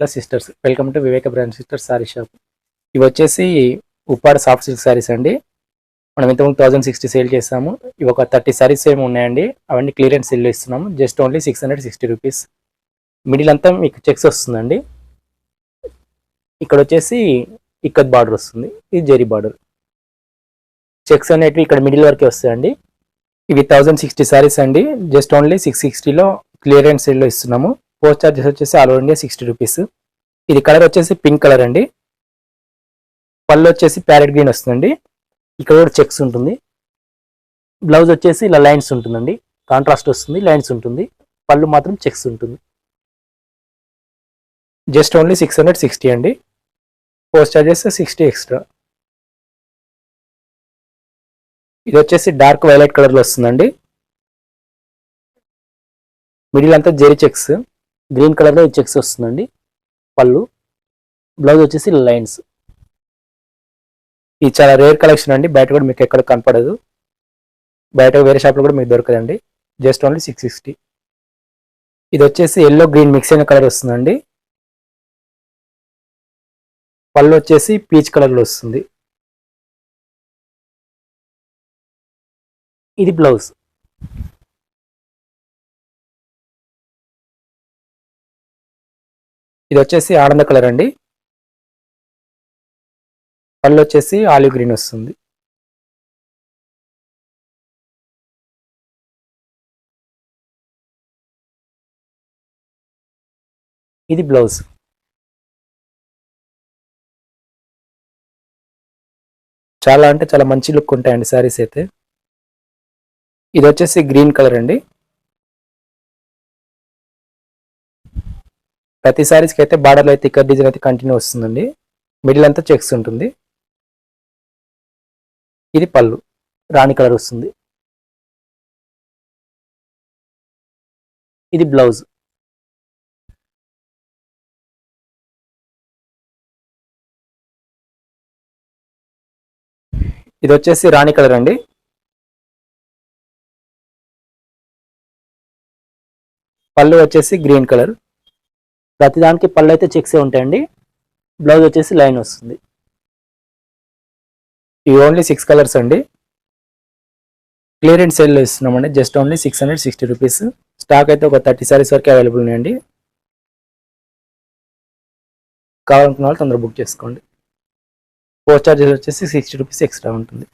Hello sisters welcome to Viveka brand sisters sari shop ఇవి వచ్చేసి Uppada soft silk saris అండి. మనం ఇంతకుముందు థౌజండ్ సిక్స్టీ సేల్ చేస్తాము ఇవి ఒక థర్టీ సారీస్ ఏమి ఉన్నాయండి. అవన్నీ క్లియరెన్స్ సేల్ ఇస్తున్నాము. Just only six hundred sixty rupees middle అంతా మీకు చెక్స్ వస్తుందండి. ఇక్కడ వచ్చేసి ఇక్కత్ బార్డర్ వస్తుంది. ఇది జెరీ బార్డర్ చెక్స్ అనేటివి ఇక్కడ మిడిల్ వరకే వస్తాయండి. ఇవి థౌజండ్ సిక్స్టీ సారీస్ అండి. జస్ట్ ఓన్లీ సిక్స్ సిక్స్టీలో క్లియరెన్స్ సేల్లో ఇస్తున్నాము. పోస్ట్ చార్జెస్ వచ్చేసి all over India sixty rupees ఇది కలర్ వచ్చేసి పింక్ కలర్ అండి. పళ్ళు వచ్చేసి ప్యారెట్ గ్రీన్ వస్తుందండి. ఇక్కడ కూడా చెక్స్ ఉంటుంది. బ్లౌజ్ వచ్చేసి ఇలా లైన్స్ ఉంటుందండి. కాంట్రాస్ట్ వస్తుంది లైన్స్ ఉంటుంది. పళ్ళు మాత్రం చెక్స్ ఉంటుంది. Just only six hundred sixty అండి. పోస్ట్ చార్జెస్ సిక్స్టీ ఎక్స్ట్రా ఇది వచ్చేసి డార్క్ వైలెట్ కలర్లో వస్తుందండి. మిడిల్ అంతా జెరీ చెక్స్ గ్రీన్ కలర్లో ఈ చెక్స్ వస్తుందండి. పళ్ళు. బ్లౌజ్ వచ్చేసి లైన్స్. ఇది చాలా రేర్ కలెక్షన్ అండి. బయట కూడా మీకు ఎక్కడ కనపడదు. బయట వేరే షాప్లో కూడా మీకు దొరకదండి. Just only six sixty. ఇది వచ్చేసి ఎల్లో గ్రీన్ మిక్స్ అయిన కలర్ వస్తుందండి. పళ్ళు వచ్చేసి పీచ్ కలర్లో వస్తుంది. ఇది బ్లౌజ్. ఇది వచ్చేసి ఆనంద కలర్ అండి. పళ్ళు వచ్చేసి ఆలివ్ గ్రీన్ వస్తుంది. ఇది బ్లౌజ్. చాలా అంటే చాలా మంచి లుక్ ఉంటాయండి శారీస్ అయితే. ఇది వచ్చేసి గ్రీన్ కలర్ అండి. ప్రతి సారీస్కి అయితే బార్డర్లో అయితే ఇక్కడ డిజైన్ అయితే కంటిన్యూ వస్తుందండి. మిడిల్ అంతా చెక్స్ ఉంటుంది. ఇది పళ్ళు. రాణి కలర్ వస్తుంది. ఇది బ్లౌజ్. ఇది వచ్చేసి రాణి కలర్ అండి. పళ్ళు వచ్చేసి గ్రీన్ కలర్. ప్రతిదానికి పళ్ళు అయితే చెక్సే ఉంటాయండి. బ్లౌజ్ వచ్చేసి లైన్ వస్తుంది. ఇవి ఓన్లీ సిక్స్ కలర్స్ అండి. క్లియరెన్స్ సేల్లో ఇస్తున్నామండి. Just only six hundred sixty rupees stock అయితే ఒక థర్టీ సారీస్ వరకు అవైలబుల్ ఉన్నాయండి. కావాలనుకున్న వాళ్ళు తొందరగా బుక్ చేసుకోండి. పోస్ట్ చార్జెస్ వచ్చేసి సిక్స్టీ రూపీస్ ఎక్స్ట్రా ఉంటుంది.